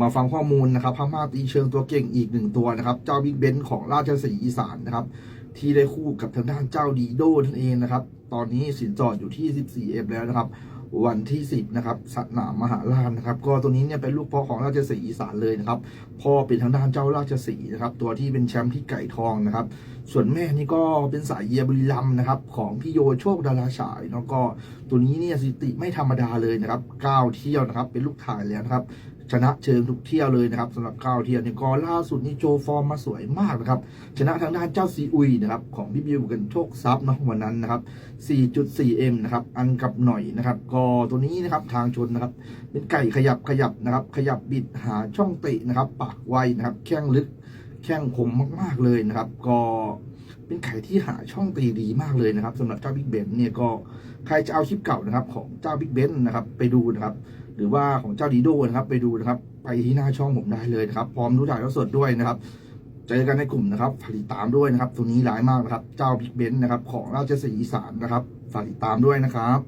มาฟังข้อมูลนะครับพม่าตีเชิงตัวเก่งอีกหนึ่งตัวนะครับ เจ้าบิ๊กเบนของราชสีห์อีสานนะครับ ที่ได้คู่กับทางด้านเจ้าดีโดนั่นเองนะครับ ตอนนี้สินจอดอยู่ที่ 14เอฟแล้วนะครับ วันที่ 10 นะครับสนามมหาราชนะครับ ก็ตัวนี้เนี่ยเป็นลูกพ่อของราชสีอีสานเลยนะครับ พ่อเป็นทางด้านเจ้าราชสีนะครับ ตัวที่เป็นแชมป์ที่ไก่ทองนะครับ ส่วนแม่นี่ก็เป็นสายเยียบุรีรัมนะครับ ของพี่โยโชคดาราฉายแล้วก็ตัวนี้เนี่ยสถิติไม่ธรรมดาเลยนะครับ9เที่ยวนะครับ เป็นลูกถ่ายแล้วนะครับชนะเชิงทุกเที่ยวเลยนะครับสำหรับก้าวเที่ยวเนี่ยก็ล่าสุดนี่โจฟอร์มมาสวยมากนะครับ ชนะทางด้านเจ้าซีอุยนะครับของพี่บิวกันโชคทรัพย์เนาะวันนั้นนะครับ 4.4M นะครับอันกับหน่อยนะครับก็ตัวนี้นะครับทางชนนะครับ เป็นไก่ขยับขยับนะครับ ขยับบิดหาช่องเตะนะครับ ปากไวนะครับ แข้งลึกแข้งคมมากๆเลยนะครับ ก็เป็นไก่ที่หาช่องตีดีมากเลยนะครับสำหรับเจ้าบิ๊กเบนเนี่ยก็ใครจะเอาคลิปเก่านะครับ ของเจ้าบิ๊กเบนนะครับ ไปดูนะครับ หรือว่าของเจ้าดีโดนะครับไปดูนะครับ ไปที่หน้าช่องผมได้เลยนะครับ พร้อมดูถ่ายทอดสดด้วยนะครับเจอกันในกลุ่มนะครับ ฝากติดตามด้วยนะครับ ตัวนี้ร้ายมากนะครับ เจ้าบิ๊กเบนนะครับ ของราชสีอีสานนะครับ ฝากติดตามด้วยนะครับ